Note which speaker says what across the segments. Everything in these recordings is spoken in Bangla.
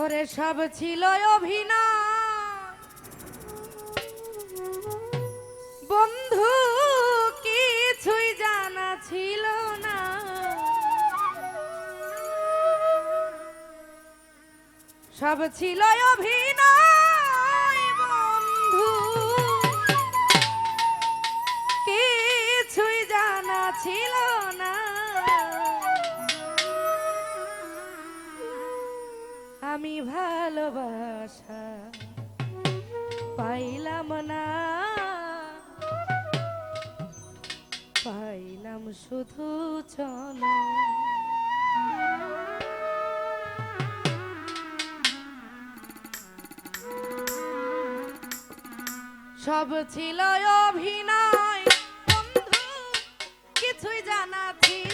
Speaker 1: ওরে সব ছিল অভিনয়। বন্ধু কিছুই জানা ছিল না। সব ছিল অভিনয়। আমি ভালোবাসা পাইলাম না। পাইলাম শুধু চল। সব ছিল অভিনয় বন্ধু কিছুই জানা ছিল।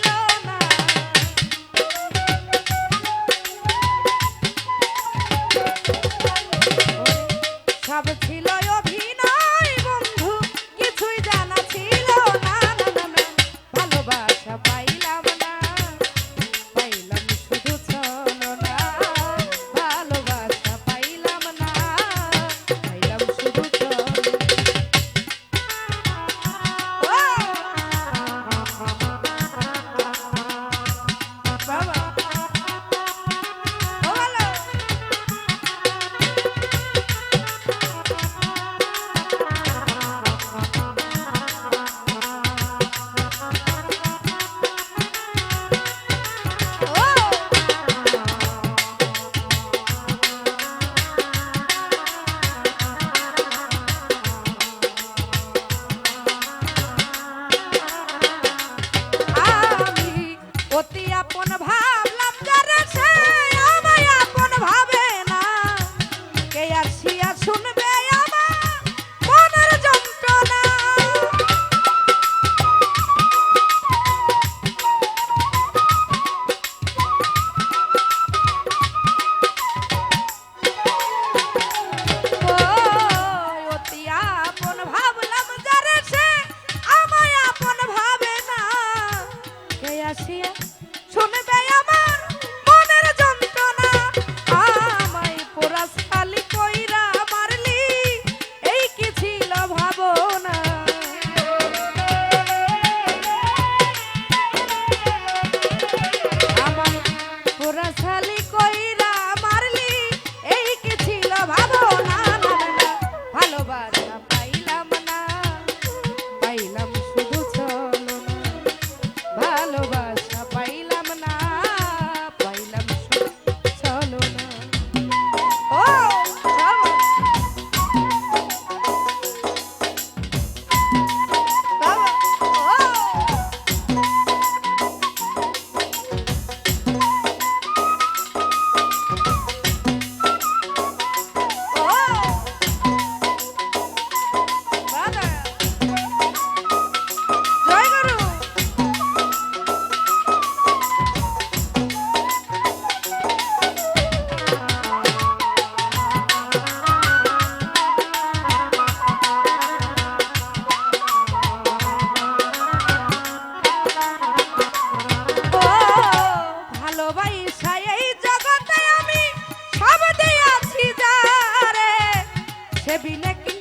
Speaker 1: সেবিনে কি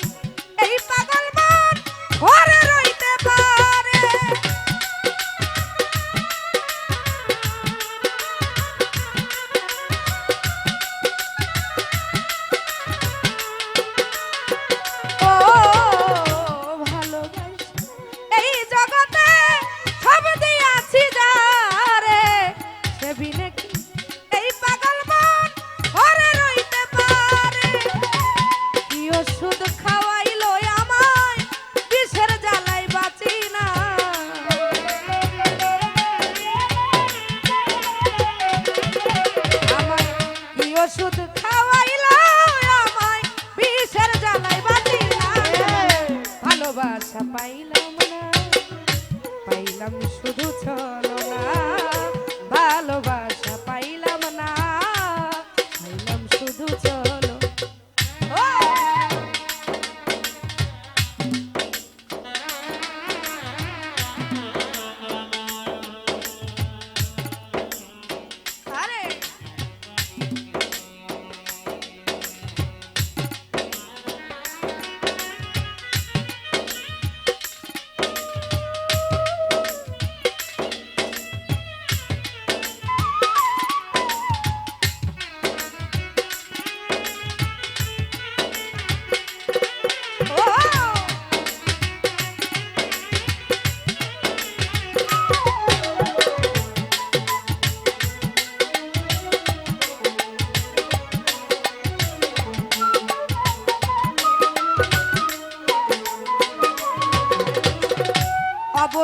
Speaker 1: এই পাগল মন ঘরে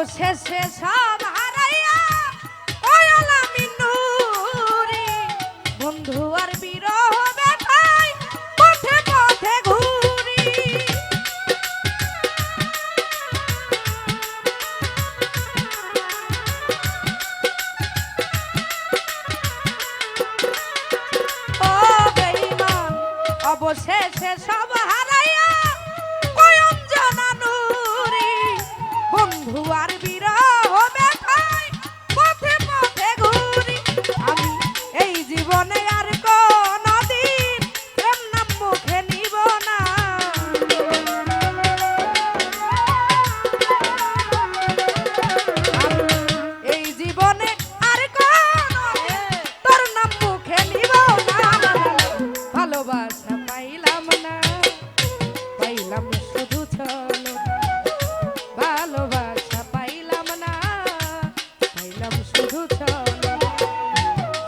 Speaker 1: শেষে সব হারাইয়া বন্ধু আর বিরহ ব্যথায় পথে পথে ঘুরি। ও অবশেষে সব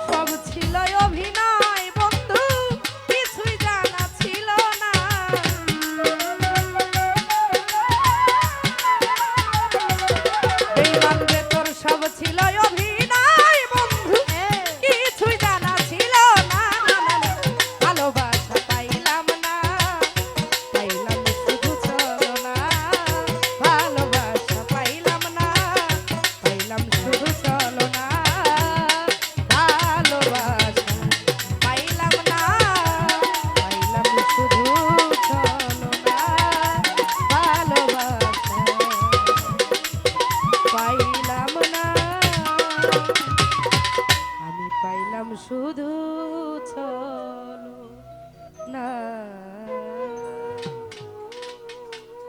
Speaker 1: সব ছিল অভিনয় বন্ধু কিছুই জানা ছিল না। তোর সব ছিল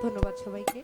Speaker 1: ধন্যবাদ সবাইকে।